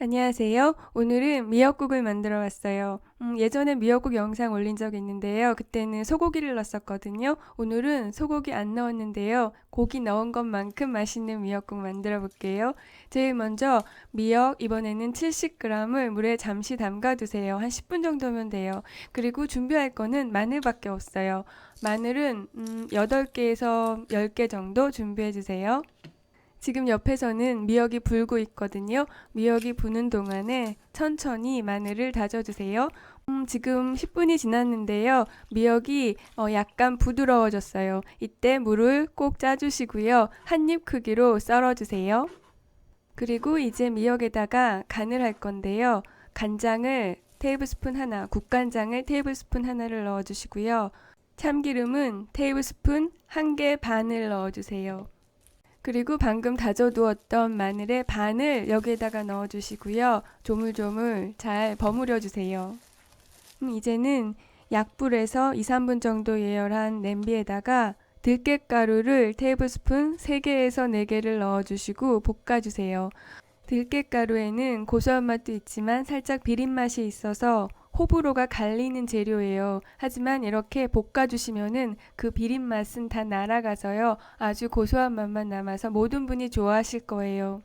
안녕하세요. 오늘은 미역국을 만들어 왔어요. 음, 예전에 미역국 영상 올린 적 있는데요. 그때는 소고기를 넣었었거든요. 오늘은 소고기 안 넣었는데요. 고기 넣은 것만큼 맛있는 미역국 만들어 볼게요. 제일 먼저 미역 이번에는 70g을 물에 잠시 담가 두세요. 한 10분 정도면 돼요. 그리고 준비할 거는 마늘밖에 없어요. 마늘은 음, 8개에서 10개 정도 준비해 주세요. 지금 옆에서는 미역이 불고 있거든요. 미역이 부는 동안에 천천히 마늘을 다져주세요. 음, 지금 10분이 지났는데요. 미역이 어, 약간 부드러워졌어요. 이때 물을 꼭 짜주시고요. 한 입 크기로 썰어주세요. 그리고 이제 미역에다가 간을 할 건데요. 간장을 테이블스푼 하나, 국간장을 테이블스푼 하나를 넣어주시고요. 참기름은 테이블스푼 한 개 반을 넣어주세요. 그리고 방금 다져두었던 마늘의 반을 여기에다가 넣어주시고요. 조물조물 잘 버무려 주세요. 음, 이제는 약불에서 2, 3분 정도 예열한 냄비에다가 들깨가루를 테이블스푼 3개에서 4개를 넣어주시고 볶아주세요. 들깨가루에는 고소한 맛도 있지만 살짝 비린 맛이 있어서 호불호가 갈리는 재료예요. 하지만 이렇게 볶아주시면은 그 비린 맛은 다 날아가서요. 아주 고소한 맛만 남아서 모든 분이 좋아하실 거예요.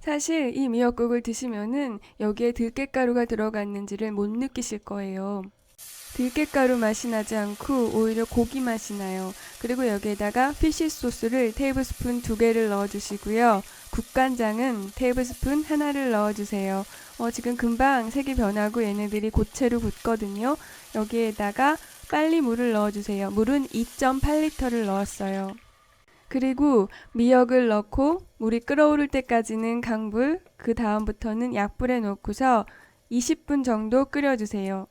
사실 이 미역국을 드시면은 여기에 들깨가루가 들어갔는지를 못 느끼실 거예요. 들깨가루 맛이 나지 않고 오히려 고기 맛이 나요. 그리고 여기에다가 피쉬 소스를 테이블스푼 두 개를 넣어주시고요. 국간장은 테이블스푼 하나를 넣어주세요. 어, 지금 금방 색이 변하고 얘네들이 고체로 굳거든요. 여기에다가 빨리 물을 넣어주세요. 물은 2.8리터를 넣었어요. 그리고 미역을 넣고 물이 끓어오를 때까지는 강불, 그 다음부터는 약불에 놓고서 20분 정도 끓여주세요.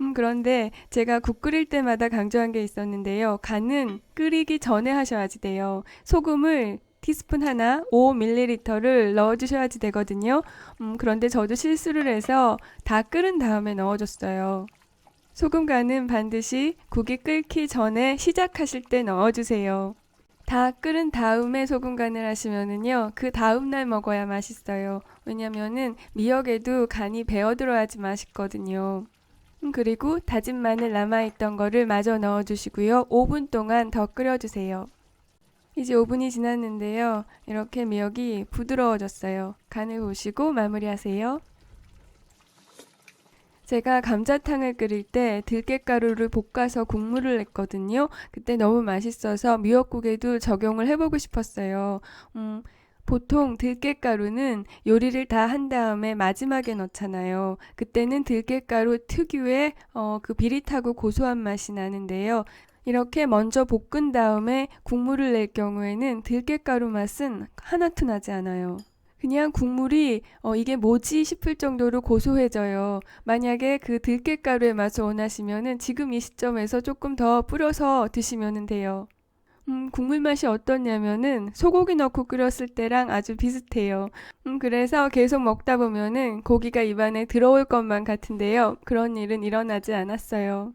음, 그런데 제가 국 끓일 때마다 강조한 게 있었는데요. 간은 끓이기 전에 하셔야지 돼요. 소금을 티스푼 하나 5ml를 넣어주셔야지 되거든요. 음, 그런데 저도 실수를 해서 다 끓은 다음에 넣어줬어요. 소금 간은 반드시 국이 끓기 전에 시작하실 때 넣어주세요. 다 끓은 다음에 소금 간을 하시면은요, 그 다음날 먹어야 맛있어요. 왜냐면은 미역에도 간이 배어들어야지 맛있거든요. 음, 그리고 다진 마늘 남아있던 거를 마저 넣어주시고요. 5분 동안 더 끓여주세요. 이제 5분이 지났는데요. 이렇게 미역이 부드러워졌어요. 간을 보시고 마무리하세요. 제가 감자탕을 끓일 때 들깨가루를 볶아서 국물을 냈거든요. 그때 너무 맛있어서 미역국에도 적용을 해보고 싶었어요. 음, 보통 들깨가루는 요리를 다 한 다음에 마지막에 넣잖아요. 그때는 들깨가루 특유의 어, 그 비릿하고 고소한 맛이 나는데요. 이렇게 먼저 볶은 다음에 국물을 낼 경우에는 들깨가루 맛은 하나도 나지 않아요. 그냥 국물이 어, 이게 뭐지 싶을 정도로 고소해져요. 만약에 그 들깨가루의 맛을 원하시면은 지금 이 시점에서 조금 더 뿌려서 드시면 돼요. 음, 국물 맛이 어떻냐면은 소고기 넣고 끓였을 때랑 아주 비슷해요. 음, 그래서 계속 먹다 보면은 고기가 입안에 들어올 것만 같은데요. 그런 일은 일어나지 않았어요.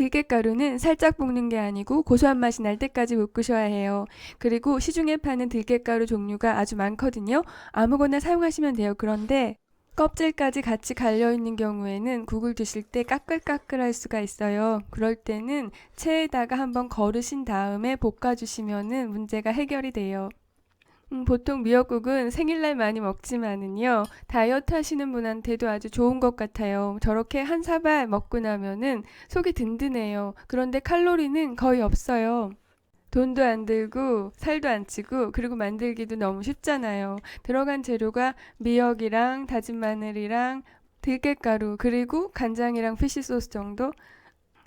들깨가루는 살짝 볶는 게 아니고 고소한 맛이 날 때까지 볶으셔야 해요. 그리고 시중에 파는 들깨가루 종류가 아주 많거든요. 아무거나 사용하시면 돼요. 그런데 껍질까지 같이 갈려 있는 경우에는 국을 드실 때 까끌까끌할 수가 있어요. 그럴 때는 체에다가 한번 거르신 다음에 볶아 주시면은 문제가 해결이 돼요. 음, 보통 미역국은 생일날 많이 먹지만은요, 다이어트 하시는 분한테도 아주 좋은 것 같아요. 저렇게 한 사발 먹고 나면은 속이 든든해요. 그런데 칼로리는 거의 없어요. 돈도 안 들고 살도 안 찌고 그리고 만들기도 너무 쉽잖아요. 들어간 재료가 미역이랑 다진 마늘이랑 들깨가루 그리고 간장이랑 피쉬 소스 정도.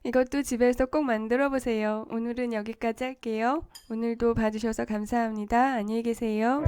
이것도 집에서 꼭 만들어 보세요. 오늘은 여기까지 할게요. 오늘도 봐주셔서 감사합니다. 안녕히 계세요.